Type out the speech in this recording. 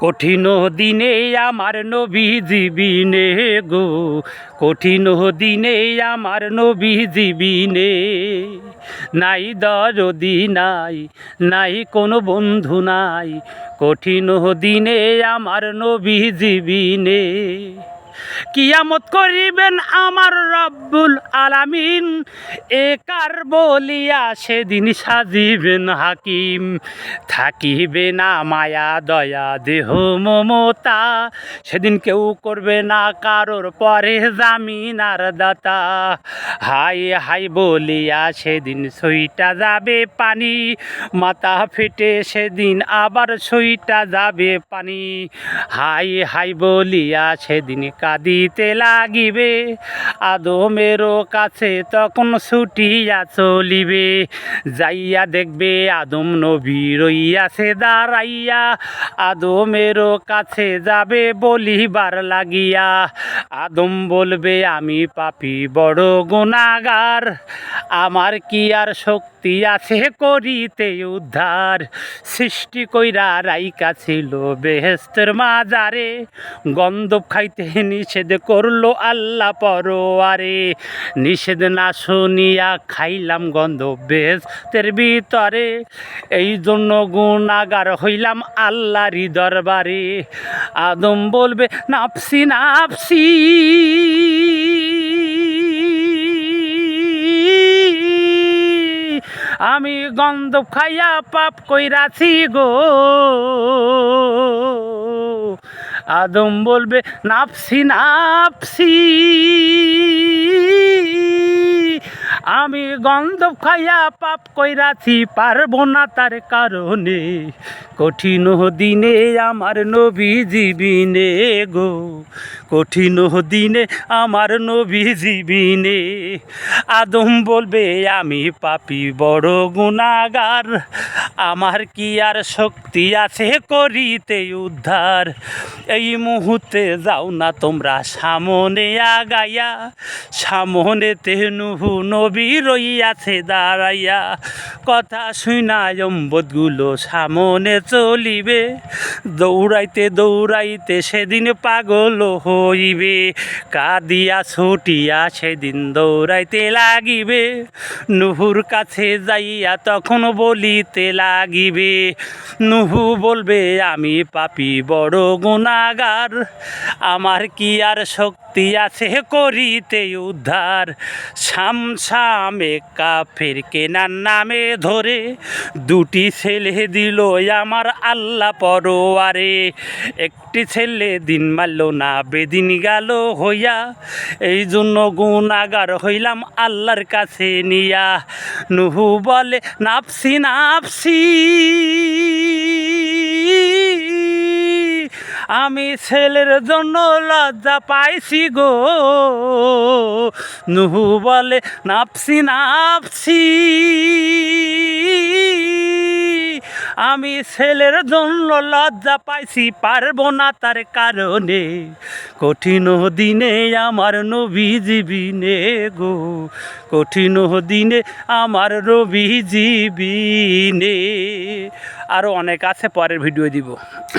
কঠিন দিনে আমার নবী জীবিনে গো, কঠিন দিনে আমার নবী জীবিনে নাই দরদি নাই নাই কোনো বন্ধু নাই, কঠিন দিনে আমার নবী জীবিনে কিয়ামত করিবেন আমার রব্বুল আলামিন। একার বলিয়া সেদিন সাজিবেন হাকিম। থাকিবে না মায়া, দয়া, দেহ, মমতা। সেদিন কেউ করবে না কারোর পরে জামিন আর দাতা। হাই হাই বলিয়া সেদিন সইটা যাবে পানি। মাথা ফেটে সেদিন আবার সইটা যাবে পানি। হাই হাই বলিয়া সেদিন কাঁদিতে লাগিবে। আদমেরও কাছে তখন ছুটিয়া চলিবে। যাইয়া দেখবে আদম নবী রইয়াছে দাঁড়াইয়া। আদমেরও কাছে যাবে বলিবার লাগিয়া। আদম বলবে, আমি পাপি, বড় গুণাগার আমার কি আর শক্তি আছে করিতে উদ্ধার। সৃষ্টি কইরা রাইকা ছিল বেহেস্তের মাজারে। গন্ধ খাইতে নিষেধ করল আল্লাহ পরোয়ারে। নিষেধ না শুনিয়া খাইলাম গন্ধ বেহেস্তের ভিতরে। এই জন্য গুণাগার হইলাম আল্লাহরই দরবারে। আদম বলবে নাপসি নাপসি আমি গন্ধ খাইয়া পাপ কইরাছি গো। আদম বলবে নাপসি নাপসি আমি গন্ধ খাইয়া পাপ কইরাছি, পারব না তার কারণে। কঠিন দিনে আমার নবী জীবিনে গো, কঠিন দিনে আমার নবী জীবিনে আদম বলবে, আমি পাপি, বড় গুণাগার আমার কি আর শক্তি আছে করিতে উদ্ধার? এই মুহূর্তে যাও না তোমরা সামনে আগাইয়া। সামনেতে নুহু নবী রইয়াছে, দাঁড়াইয়া কথা শুনা অম্বদগুলো সামনে চলিবে। দৌড়াইতে দৌড়াইতে সেদিন পাগল হইবে, কাদিয়া ছুটিয়া সেদিন দৌড়াইতে লাগিবে। নুহুর কাছে যাইয়া তখন বলিতে লাগিবে, নুহু বলবে, আমি পাপি, বড় গুণাগার, আমার কি আর শক্তি আছে করিতে উদ্ধার। শামে কাফের কেনার নামে ধরে দুটি ছেলে দিল আমার আল্লাহ পরোয়ারে। একটি ছেলে দিন মারল না, বেদিন গেল হইয়া। এই জন্য গুণাগার হইলাম আল্লাহর কাছে নিয়া। নুহু বলে নাপসি নাপসি আমি ছেলের জন্য লজ্জা পাইছি গো। নুহু বলে, নাপসি নাপসি। আমি ছেলের জন্য লজ্জা পাইছি, পারব না তার কারণে। কঠিন দিনে আমার নবী জীবিনে গো। কঠিন দিনে আমার রবি জীবিনে আরও অনেক আছে, পরের ভিডিও দিব।